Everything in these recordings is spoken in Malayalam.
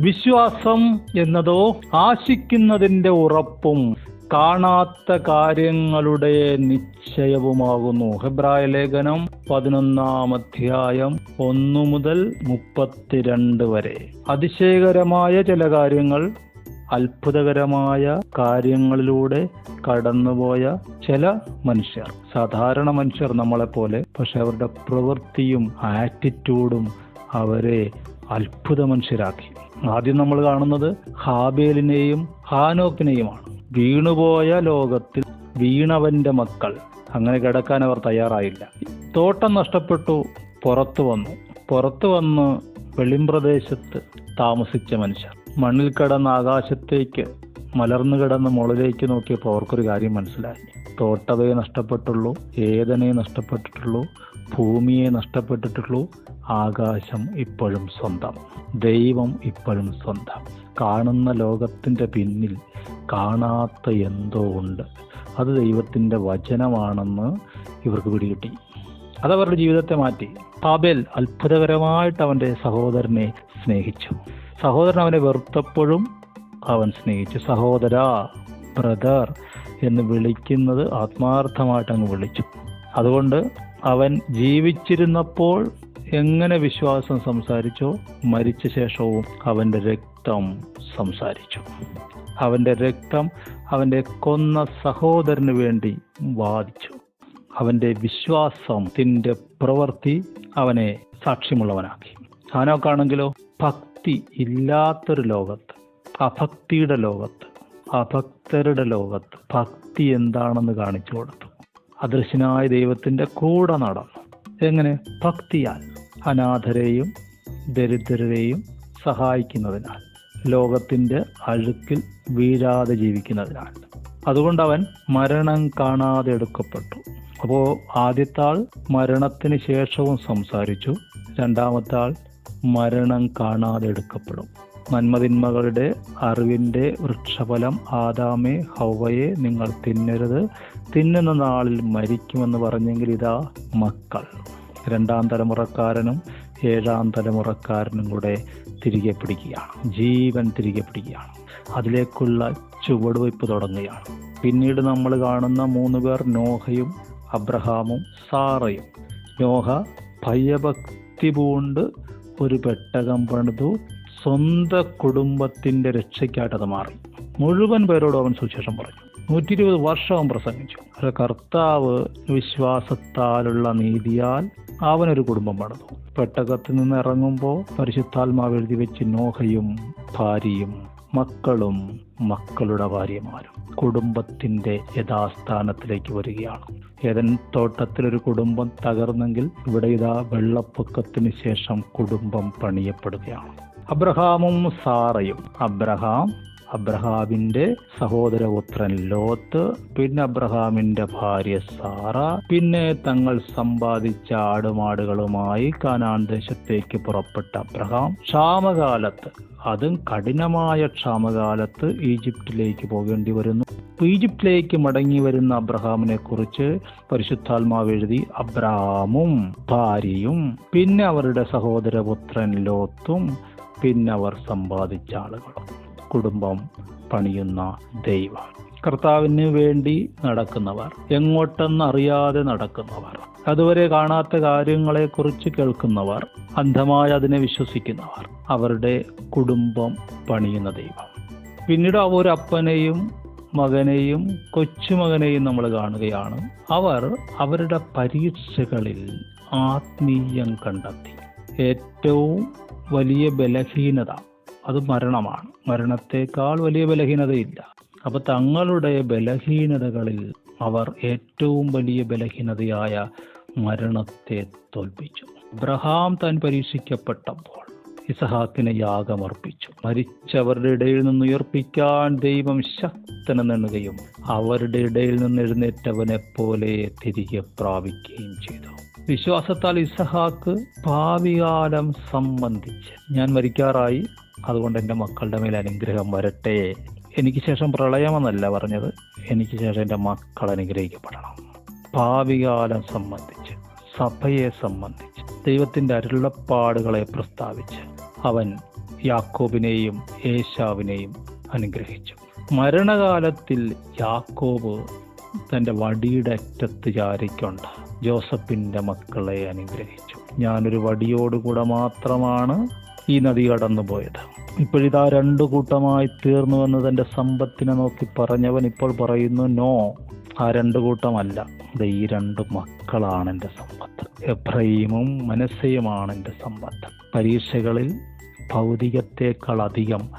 വിശ്വാസം എന്നതോ ആശിക്കുന്നതിന്റെ ഉറപ്പും കാണാത്ത കാര്യങ്ങളുടെ നിശ്ചയവുമാകുന്നു. ഹെബ്രായ ലേഖനം പതിനൊന്നാം അധ്യായം ഒന്നു മുതൽ മുപ്പത്തിരണ്ട് വരെ. അതിശയകരമായ ചില കാര്യങ്ങൾ അത്ഭുതകരമായ കാര്യങ്ങളിലൂടെ കടന്നുപോയ ചില മനുഷ്യർ. സാധാരണ മനുഷ്യർ നമ്മളെപ്പോലെ പക്ഷെ അവരുടെ പ്രവൃത്തിയും ആറ്റിറ്റ്യൂഡും അവരെ അത്ഭുത മനുഷ്യരാക്കി ആദ്യം നമ്മൾ കാണുന്നത് ഹാബേലിനെയും ഹാനോക്കിനെയുമാണ്. വീണുപോയ ലോകത്തിൽ വീണവന്റെ മക്കൾ. അങ്ങനെ കിടക്കാൻ അവർ തയ്യാറായില്ല. തോട്ടം നഷ്ടപ്പെട്ടു പുറത്തു വന്നു. പുറത്തു വന്ന് വെളിമ്പ്രദേശത്ത് താമസിച്ച മനുഷ്യർ. മണ്ണിൽ കിടന്ന ആകാശത്തേക്ക് മലർന്നു കിടന്ന് മുകളിലേക്ക് നോക്കിയപ്പോൾ അവർക്കൊരു കാര്യം മനസ്സിലായി. തോട്ടവേ നഷ്ടപ്പെട്ടുള്ളൂ ഏതനെ നഷ്ടപ്പെട്ടിട്ടുള്ളൂ ഭൂമിയെ നഷ്ടപ്പെട്ടിട്ടുള്ളൂ ആകാശം ഇപ്പോഴും സ്വന്തം ദൈവം ഇപ്പോഴും സ്വന്തം. കാണുന്ന ലോകത്തിന്റെ പിന്നിൽ കാണാത്ത എന്തോ ഉണ്ട്. അത് ദൈവത്തിന്റെ വചനമാണെന്ന് ഇവർക്ക് പിടികിട്ടി. അതവരുടെ ജീവിതത്തെ മാറ്റി. പാബേൽ അത്ഭുതകരമായിട്ട് അവന്റെ സഹോദരനെ സ്നേഹിച്ചു. സഹോദരൻ അവനെ വെറുത്തപ്പോഴും അവൻ സ്നേഹിച്ചു. സഹോദര ബ്രദർ എന്ന് വിളിക്കുന്നത് ആത്മാർത്ഥമായിട്ട് അങ്ങ് വിളിച്ചു. അതുകൊണ്ട് അവൻ ജീവിച്ചിരുന്നപ്പോൾ എങ്ങനെ വിശ്വാസം സംസാരിച്ചോ മരിച്ച ശേഷവും അവന്റെ രക്തം സംസാരിച്ചു. അവന്റെ രക്തം അവന്റെ കൊന്ന സഹോദരന് വേണ്ടി വാദിച്ചു. അവന്റെ വിശ്വാസത്തിന്റെ പ്രവൃത്തി അവനെ സാക്ഷ്യമുള്ളവനാക്കി. ഹാനോക്കാണെങ്കിലോ ഭക്തി ഇല്ലാത്തൊരു ലോകത്ത് അഭക്തിയുടെ ലോകത്ത് അഭക്തരുടെ ലോകത്ത് ഭക്തി എന്താണെന്ന് കാണിച്ചു കൊടുത്തു. അദൃശ്യനായ ദൈവത്തിന്റെ കൂടെ നടന്നു. എങ്ങനെ? ഭക്തിയാൽ. അനാഥരെയും ദരിദ്രരെയും സഹായിക്കുന്നതിനാൽ ലോകത്തിന്റെ അഴുക്കിൽ വീഴാതെ ജീവിക്കുന്നതിനാൽ. അതുകൊണ്ട് അവൻ മരണം കാണാതെ എടുക്കപ്പെട്ടു. അപ്പോൾ ആദ്യത്തെ ആൾ മരണത്തിന് ശേഷവും സംസാരിച്ചു. രണ്ടാമത്തെ ആൾ മരണം കാണാതെ എടുക്കപ്പെടും. നന്മതിന്മകളുടെ അറിവിന്റെ വൃക്ഷഫലം ആദാമേ ഹൗവയെ നിങ്ങൾ തിന്നരുത്. തിന്നുന്ന നാളിൽ മരിക്കുമെന്ന് പറഞ്ഞെങ്കിൽ ഇതാ മക്കൾ. രണ്ടാം തലമുറക്കാരനും ഏഴാം തലമുറക്കാരനും കൂടെ തിരികെ പിടിക്കുകയാണ്. ജീവൻ തിരികെ പിടിക്കുകയാണ്. അതിലേക്കുള്ള ചുവടുവയ്പ് തുടങ്ങുകയാണ്. പിന്നീട് നമ്മൾ കാണുന്ന മൂന്ന് പേർ നോഹയും അബ്രഹാമും സാറയും. നോഹ ഭയഭക്തി പൂണ്ട് ഒരു പെട്ടകം പണിതു സ്വന്തം കുടുംബത്തിന്റെ രക്ഷയ്ക്കായിട്ട് അത് മാറി. മുഴുവൻ പേരോടും അവൻ സുശേഷം പറഞ്ഞു. നൂറ്റി ഇരുപത് വർഷം അവൻ പ്രസംഗിച്ചു. അത് കർത്താവ് വിശ്വാസത്താലുള്ള നീതിയാൽ അവനൊരു കുടുംബം പണിതു. പെട്ടകത്തിൽ നിന്ന് ഇറങ്ങുമ്പോൾ പരിശുദ്ധാത്മാവ് എഴുതി വെച്ച് നോഹയും ഭാര്യയും മക്കളും മക്കളുടെ ഭാര്യമാരും കുടുംബത്തിന്റെ യഥാസ്ഥാനത്തിലേക്ക് വരികയാണ്. ഏതൻ തോട്ടത്തിലൊരു കുടുംബം തകർന്നെങ്കിൽ ഇവിടെ ഇതാ വെള്ളപ്പൊക്കത്തിന് ശേഷം കുടുംബം പണിയപ്പെടുകയാണ്. അബ്രഹാമും സാറയും. അബ്രഹാം അബ്രഹാമിന്റെ സഹോദരപുത്രൻ ലോത്ത് പിന്നെ അബ്രഹാമിന്റെ ഭാര്യ സാറ പിന്നെ തങ്ങൾ സമ്പാദിച്ച ആടുമാടുകളുമായി കാനാൻ ദേശത്തേക്ക് പുറപ്പെട്ട അബ്രഹാം. ക്ഷാമകാലത്ത് അതും കഠിനമായ ക്ഷാമകാലത്ത് ഈജിപ്തിലേക്ക് പോകേണ്ടി വരുന്നു. ഈജിപ്തിലേക്ക് മടങ്ങി വരുന്ന അബ്രഹാമിനെ കുറിച്ച് പരിശുദ്ധാത്മാവ് എഴുതി അബ്രഹാമും ഭാര്യയും പിന്നെ അവരുടെ സഹോദരപുത്രൻ ലോത്തും പിന്നെ അവർ സമ്പാദിച്ച ആളുകളും. കുടുംബം പണിയുന്ന ദൈവം. കർത്താവിന് വേണ്ടി നടക്കുന്നവർ എങ്ങോട്ടെന്നറിയാതെ നടക്കുന്നവർ അതുവരെ കാണാത്ത കാര്യങ്ങളെ കുറിച്ച് കേൾക്കുന്നവർ അന്ധമായി അതിനെ വിശ്വസിക്കുന്നവർ അവരുടെ കുടുംബം പണിയുന്ന ദൈവം. പിന്നീട് അവർ അപ്പനെയും മകനെയും കൊച്ചുമകനെയും നമ്മൾ കാണുകയാണ്. അവർ അവരുടെ പരീക്ഷകളിൽ ആത്മീയം കണ്ടെത്തി. ഏറ്റവും വലിയ ബലഹീനത അത് മരണമാണ്. മരണത്തെക്കാൾ വലിയ ബലഹീനതയില്ല. അപ്പൊ തങ്ങളുടെ ബലഹീനതകളിൽ അവർ ഏറ്റവും വലിയ ബലഹീനതയായ മരണത്തെ തോൽപ്പിച്ചു. അബ്രഹാം താൻ പരീക്ഷിക്കപ്പെട്ടപ്പോൾ ഇസഹാക്കിന് യാഗമർപ്പിച്ചു. മരിച്ചവരുടെ ഇടയിൽ നിന്ന് ഉയർപ്പിക്കാൻ ദൈവം ശക്തനെണ്ണുകയും അവരുടെ ഇടയിൽ നിന്ന് എഴുന്നേറ്റവനെ പോലെ തിരികെ പ്രാപിക്കുകയും ചെയ്തു. വിശ്വാസത്താൽ ഇസഹാക്ക് ഭാവികാലം സംബന്ധിച്ച് ഞാൻ മരിക്കാറായി. അതുകൊണ്ട് എന്റെ മക്കളുടെ മേൽ അനുഗ്രഹം വരട്ടെ. എനിക്ക് ശേഷം പ്രളയമെന്നല്ല പറഞ്ഞത്. എനിക്ക് ശേഷം എന്റെ മക്കൾ അനുഗ്രഹിക്കപ്പെടണം. ഭാവികാലം സംബന്ധിച്ച് സഭയെ സംബന്ധിച്ച് ദൈവത്തിന്റെ അരുളപ്പാടുകളെ പ്രസ്താവിച്ച് അവൻ യാക്കോബിനെയും ഏശാവിനെയും അനുഗ്രഹിച്ചു. മരണകാലത്തിൽ യാക്കോബ് തന്റെ വടിയുടെ അറ്റത്ത് ചാരിക്കൊണ്ട് ജോസഫിന്റെ മക്കളെ അനുഗ്രഹിച്ചു. ഞാനൊരു വടിയോടുകൂടെ മാത്രമാണ് ഈ നദി കടന്നു പോയത് ഇപ്പോഴിതാ രണ്ടു കൂട്ടമായി തീർന്നുവെന്ന് തന്റെ സമ്പത്തിനെ നോക്കി പറഞ്ഞവൻ ഇപ്പോൾ പറയുന്നു നോ ആ രണ്ട് കൂട്ടമല്ല. അത് ഈ രണ്ട് മക്കളാണ് എന്റെ സമ്പത്ത്. എബ്രഹീമും മനസ്സയുമാണ് എന്റെ സമ്പത്ത്. പരീക്ഷകളിൽ ഭൗതികത്തേക്കാൾ അധികം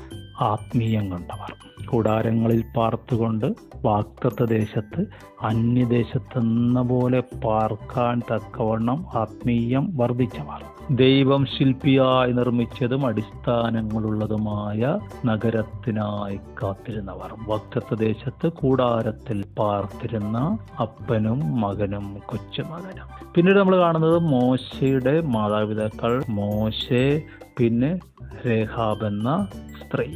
ആത്മീയം കണ്ടവർ. കൂടാരങ്ങളിൽ പാർത്തുകൊണ്ട് വാക്തത്വ ദേശത്ത് അന്യദേശത്തെന്ന പോലെ പാർക്കാൻ തക്കവണ്ണം ആത്മീയം വർദ്ധിച്ചവർ. ദൈവം ശില്പിയായി നിർമ്മിച്ചതും അടിസ്ഥാനങ്ങളുള്ളതുമായ നഗരത്തിനായി കാത്തിരുന്നവർ. വക്തത്വ ദേശത്ത് കൂടാരത്തിൽ പാർത്തിരുന്ന അപ്പനും മകനും കൊച്ചുമകനും. പിന്നീട് നമ്മൾ കാണുന്നത് മോശയുടെ മാതാപിതാക്കൾ മോശെ പിന്നെ രേഹാബ് എന്ന സ്ത്രീ.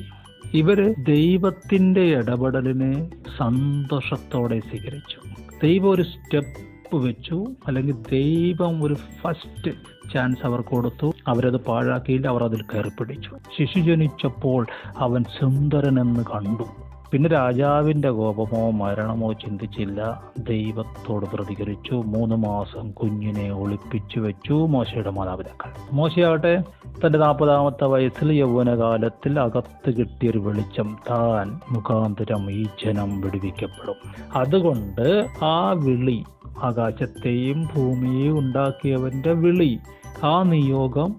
ഇവർ ദൈവത്തിന്റെ ഇടപെടലിനെ സന്തോഷത്തോടെ സ്വീകരിച്ചു. ദൈവം ഒരു സ്റ്റെപ്പ് വെച്ചു. അല്ലെങ്കിൽ ദൈവം ഒരു ഫസ്റ്റ് ചാൻസ് അവർ കൊടുത്തു. അവരത് പാഴാക്കിയില്ല അവർ അതിൽ കയറി പിടിച്ചു ശിശു ജനിച്ചപ്പോൾ അവൻ സുന്ദരനെന്ന് കണ്ടു. പിന്നെ രാജാവിന്റെ കോപമോ മരണമോ ചിന്തിച്ചില്ല. ദൈവത്തോട് പ്രതികരിച്ചു. മൂന്ന് മാസം കുഞ്ഞിനെ ഒളിപ്പിച്ചു വെച്ചു മോശയുടെ മാതാപിതാക്കൾ. മോശയാകട്ടെ തന്റെ നാൽപ്പതാമത്തെ വയസ്സിൽ യൗവനകാലത്തിൽ അകത്ത് കിട്ടിയൊരു വെളിച്ചം താൻ മുഖാന്തരം ഈ ജനം വിടുവിക്കപ്പെടും. അതുകൊണ്ട് ആ വിളി ആകാശത്തെയും ഭൂമിയെയും ഉണ്ടാക്കിയവന്റെ വിളി ആ നിയോഗം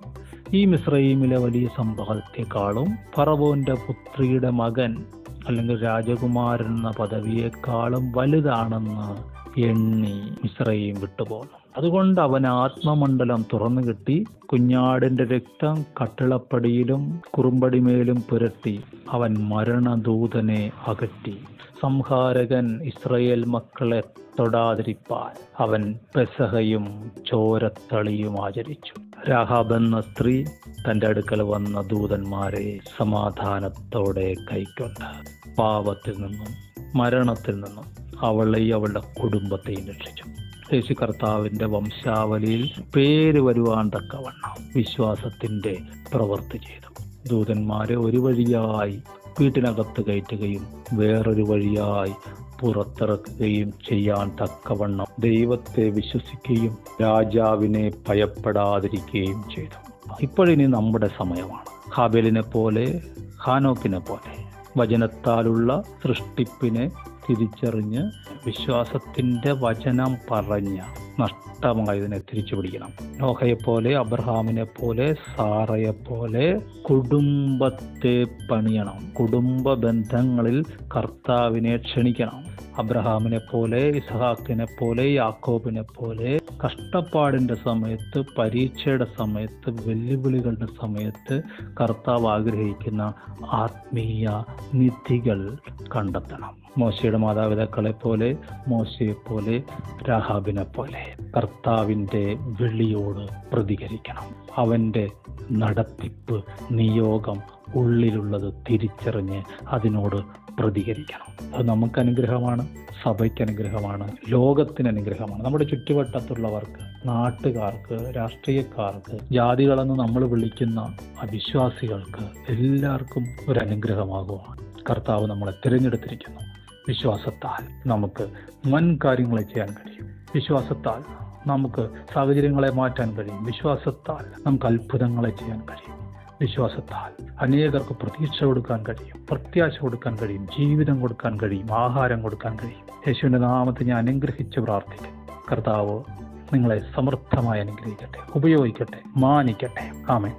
ഈ മിശ്രൈമിലെ വലിയ സംഭവത്തെക്കാളും ഫറവോന്റെ പുത്രിയുടെ മകൻ അല്ലെങ്കിൽ രാജകുമാരൻ എന്ന പദവിയേക്കാളും വലുതാണെന്ന് എണ്ണി മിശ്രയും വിട്ടുപോകണം അതുകൊണ്ട് അവൻ ആത്മമണ്ഡലം തുറന്നു കിട്ടി കുഞ്ഞാടിന്റെ രക്തം കട്ടിളപ്പടിയിലും കുറുമ്പടിമേലും പുരട്ടി അവൻ മരണദൂതനെ അകറ്റി. സംഹാരകൻ ഇസ്രയേൽ മക്കളെ തൊടാതിരിപ്പാൻ അവൻ പെസഹയും ചോരത്തളിയും ആചരിച്ചു. രാഹാബ് എന്ന സ്ത്രീ തന്റെ അടുക്കൽ വന്ന ദൂതന്മാരെ സമാധാനത്തോടെ കൈക്കൊണ്ട്. പാപത്തിൽ നിന്നും മരണത്തിൽ നിന്നും അവളെയും അവളുടെ കുടുംബത്തെയും രക്ഷിച്ചു. യേശു കർത്താവിന്റെ വംശാവലിയിൽ പേര് വരുവാൻ തക്കവണ്ണം വിശ്വാസത്തിന്റെ പ്രവൃത്തി ചെയ്തു. ദൂതന്മാരെ ഒരു വഴിയായി വീട്ടിനകത്ത് കയറ്റുകയും വേറൊരു വഴിയായി പുറത്തിറക്കുകയും ചെയ്യാൻ തക്കവണ്ണം ദൈവത്തെ വിശ്വസിക്കുകയും രാജാവിനെ ഭയപ്പെടാതിരിക്കുകയും ചെയ്തു. ഇപ്പോഴിനി നമ്മുടെ സമയമാണ്. ഹാബേലിനെ പോലെ ഹാനോക്കിനെ പോലെ വചനത്താലുള്ള സൃഷ്ടിപ്പിനെ തിരിച്ചറിഞ്ഞ് വിശ്വാസത്തിന്റെ വചനം പറഞ്ഞ നഷ്ടമായതിനെ തിരിച്ചു പിടിക്കണം നോഹയെപ്പോലെ അബ്രഹാമിനെ പോലെ സാറയെ പോലെ കുടുംബത്തെ പണിയണം. കുടുംബ ബന്ധങ്ങളിൽ കർത്താവിനെ ക്ഷണിക്കണം. അബ്രഹാമിനെ പോലെ ഇസഹാക്കിനെ പോലെ യാക്കോബിനെ പോലെ കഷ്ടപ്പാടിന്റെ സമയത്ത് പരീക്ഷയുടെ സമയത്ത് വെല്ലുവിളികളുടെ സമയത്ത് കർത്താവ് ആഗ്രഹിക്കുന്ന ആത്മീയ നിധികൾ കണ്ടെത്തണം. മോശയുടെ മാതാപിതാക്കളെ പോലെ മോശയെ പോലെ രാഹാബിനെ പോലെ കർത്താവിന്റെ വിളിയോട് പ്രതികരിക്കണം. അവന്റെ നടത്തിപ്പ് നിയോഗം ഉള്ളിലുള്ളത് തിരിച്ചറിഞ്ഞ് അതിനോട് പ്രതികരിക്കണം. അത് നമുക്ക് അനുഗ്രഹമാണ് സഭയ്ക്ക് അനുഗ്രഹമാണ് ലോകത്തിന് അനുഗ്രഹമാണ് നമ്മുടെ ചുറ്റുവട്ടത്തുള്ളവർക്ക് നാട്ടുകാർക്ക് രാഷ്ട്രീയക്കാർക്ക് ജാതികളെന്ന് നമ്മൾ വിളിക്കുന്ന അവിശ്വാസികൾക്ക് എല്ലാവർക്കും ഒരു അനുഗ്രഹമാകുവാണ് കർത്താവ് നമ്മളെ തിരഞ്ഞെടുത്തിരിക്കുന്നു. വിശ്വാസത്താൽ നമുക്ക് വൻ കാര്യങ്ങളെ ചെയ്യാൻ കഴിയും. വിശ്വാസത്താൽ നമുക്ക് സാഹചര്യങ്ങളെ മാറ്റാൻ കഴിയും. വിശ്വാസത്താൽ നമുക്ക് അത്ഭുതങ്ങളെ ചെയ്യാൻ കഴിയും. വിശ്വാസത്താൽ അനേകർക്ക് പ്രതീക്ഷ കൊടുക്കാൻ കഴിയും പ്രത്യാശ കൊടുക്കാൻ കഴിയും ജീവിതം കൊടുക്കാൻ കഴിയും ആഹാരം കൊടുക്കാൻ കഴിയും. യേശുവിന്റെ നാമത്തെ ഞാൻ അനുഗ്രഹിച്ച് പ്രാർത്ഥിക്കും കർത്താവ് നിങ്ങളെ സമൃദ്ധമായി അനുഗ്രഹിക്കട്ടെ ഉപയോഗിക്കട്ടെ മാനിക്കട്ടെ. ആമേ